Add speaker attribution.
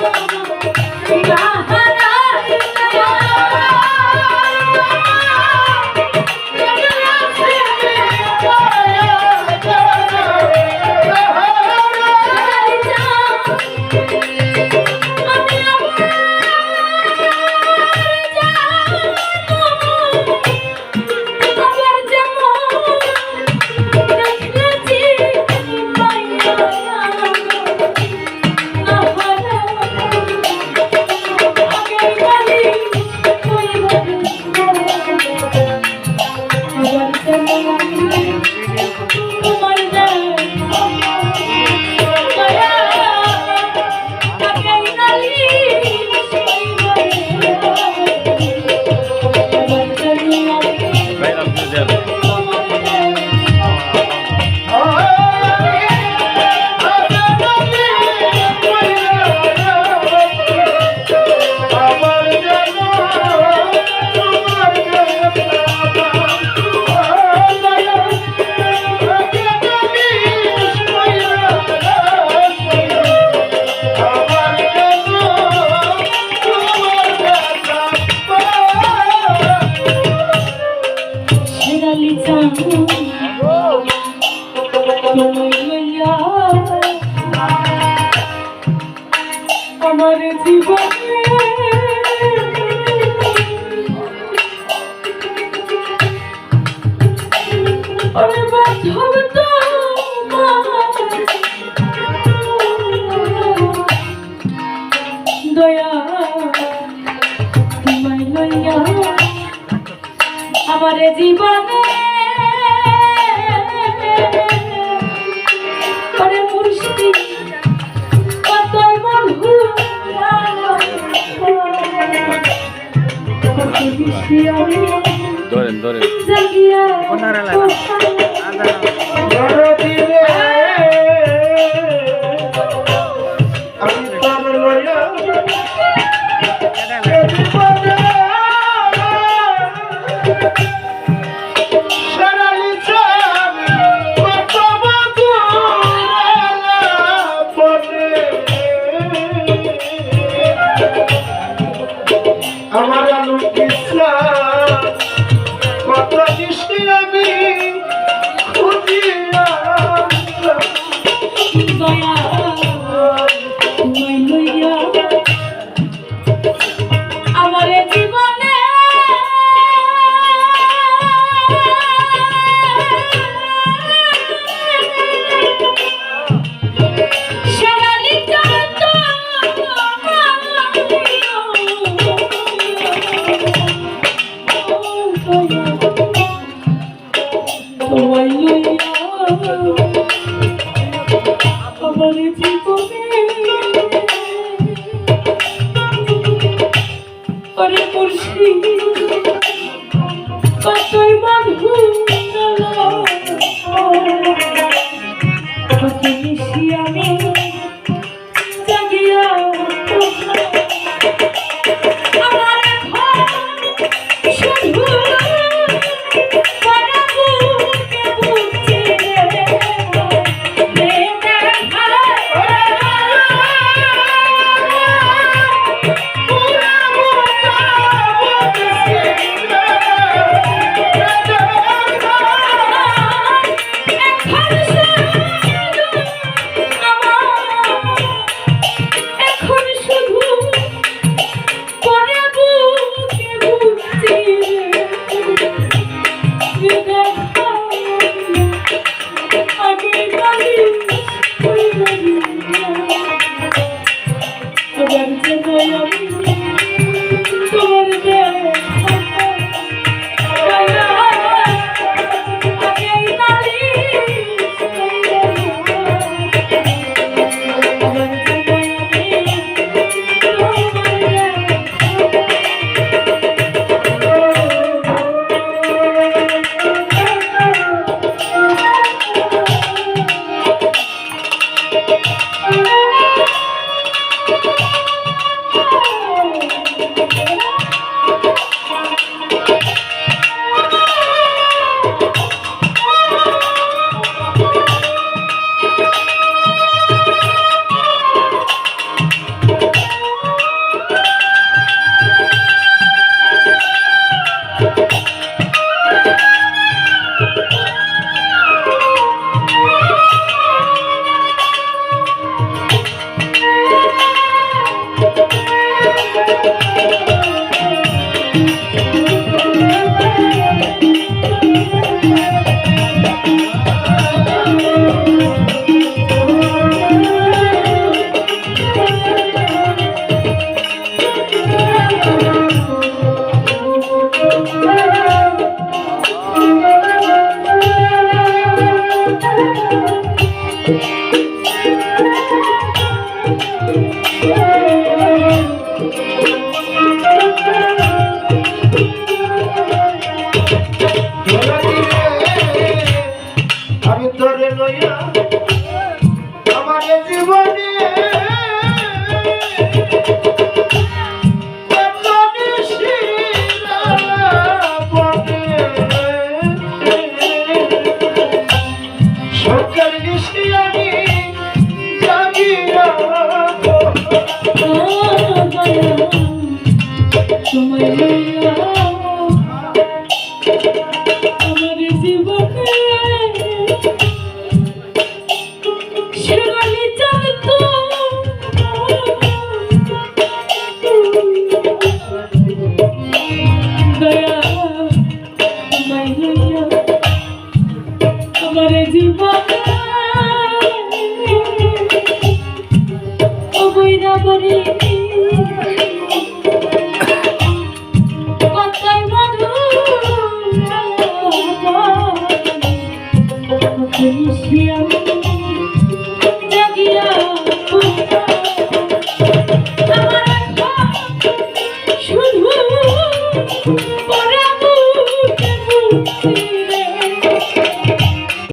Speaker 1: Bye. Thank you. জীবনে করে মুর্শিদ কতই মন
Speaker 2: ধরেন ধরেন।
Speaker 1: জাগিয়া
Speaker 3: ওনারা লাগা।
Speaker 1: আদারা তোরে লইয়া আমার জীবনে